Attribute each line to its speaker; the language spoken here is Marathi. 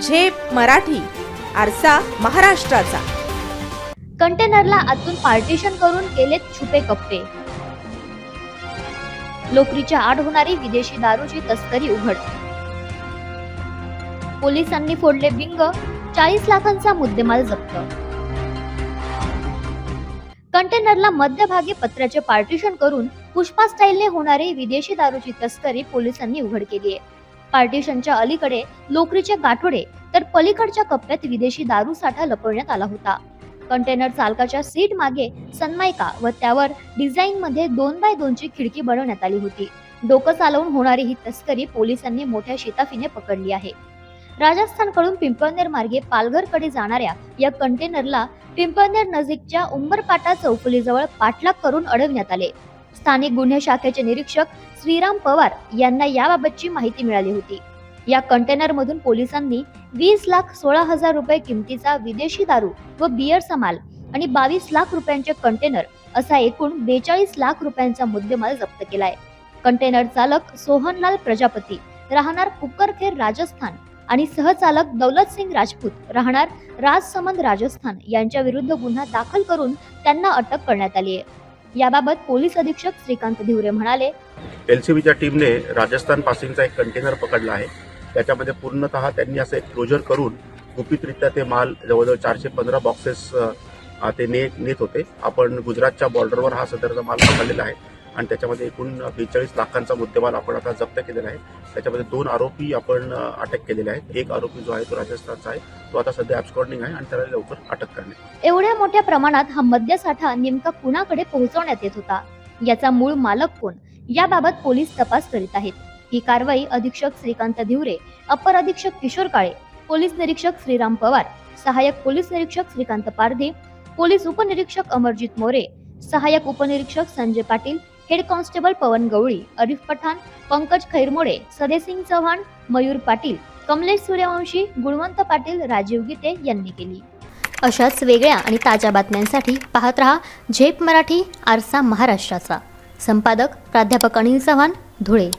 Speaker 1: झेप मराठी आरसा महाराष्ट्राचा.
Speaker 2: कंटेनरला आतून पार्टिशन करून केलेत छुपे कप्पे लोकरीच्या आड होणारी विदेशी दारूची तस्करी उघड. पोलिसांनी फोडले बिंग चाळीस लाखांचा मुद्देमाल जप्त. कंटेनरला मध्यभागी पत्र्याचे पार्टिशन करून पुष्पा स्टाईलने होणारी विदेशी दारूची तस्करी पोलिसांनी उघड केली आहे पार्टिशनच्या अलीकडे लोकरीचे गाठोडे तर पलीकडच्या कप्प्यात विदेशी दारू साठा लपवण्यात आला होता. कंटेनर चालकाच्या सीट मागे सन्मायका व त्यावर डिझाईन मध्ये दोन बाय दोनची खिडकी बनवण्यात आली होती. डोकं चालवून होणारी ही तस्करी पोलिसांनी मोठ्या शिताफीने पकडली आहे. राजस्थानकडून पिंपळनेर मार्गे पालघरकडे जाणाऱ्या या कंटेनरला पिंपळनेर नजीकच्या उंबरपाटा चौफुलीजवळ पाठलाग करून अडवण्यात आले. स्थानिक गुन्हे शाखेचे निरीक्षक श्रीराम पवार यांना याबाबतची माहिती मिळाली होती. या कंटेनरमधून पोलिसांनी वीस लाख सोळा हजार रुपये किमतीचा विदेशी दारू व बियरचा माल आणि बावीस लाख रुपयांचे कंटेनर असा एकूण बेचाळीस लाख रुपयांचा मुद्देमाल जप्त केलाय. कंटेनर चालक सोहनलाल प्रजापती राहणार कुकरखेर राजस्थान आणि सहचालक दौलत सिंग राजपूत राहणार राजसमंद राजस्थान यांच्या विरुद्ध गुन्हा दाखल करून त्यांना अटक करण्यात आली आहे याबाबत पोलीस अधीक्षक श्रीकांत धिवरे म्हणाले
Speaker 3: एलसीबीच्या टीमने राजस्थान पासिंगचा एक कंटेनर पकडला आहे. त्याच्यामध्ये पूर्णतः त्यांनी असं एक क्लोजर करून गुपितरित्या ते माल जवळजवळ चारशे पंधरा बॉक्सेस ते नेत नेत होते. आपण गुजरातच्या बॉर्डरवर हा सदरचा माल पकडलेला आहे. आणि त्याच्यामध्ये एकूण बेचाळीस लाखांचा मुद्देमाल आपण आता जप्त केलेला आहे. त्याच्यामध्ये दोन आरोपी आपण अटक केलेले आहेत. एक आरोपी जो आहे तो राजस्थानचा आहे. तो आता सध्या ॲब्सकॉर्डिंग आहे आणि त्याला लवकर अटक करणे
Speaker 2: एवढ्या मोठ्या प्रमाणात हा मद्यसाठा नेमका कुणाकडे पोहोचवण्यात येत होता? याचा मूळ मालक कोण? याबाबत पोलीस तपास करीत आहेत. ही कारवाई अधीक्षक श्रीकांत धिवरे अपर अधीक्षक किशोर काळे पोलीस निरीक्षक श्रीराम पवार सहाय्यक पोलीस निरीक्षक श्रीकांत पारधी पोलीस उपनिरीक्षक अमरजित मोरे सहाय्यक उपनिरीक्षक संजय पाटील हेड कॉन्स्टेबल पवन गवळी अरिफ पठाण पंकज खैरमोडे सदेसिंग चव्हाण मयूर पाटील कमलेश सूर्यवंशी गुणवंत पाटील राजीव गीते यांनी केली. अशाच वेगळ्या आणि ताज्या बातम्यांसाठी पाहत रहा झेप मराठी आरसा महाराष्ट्राचा. संपादक प्राध्यापक अनिल चव्हाण धुळे.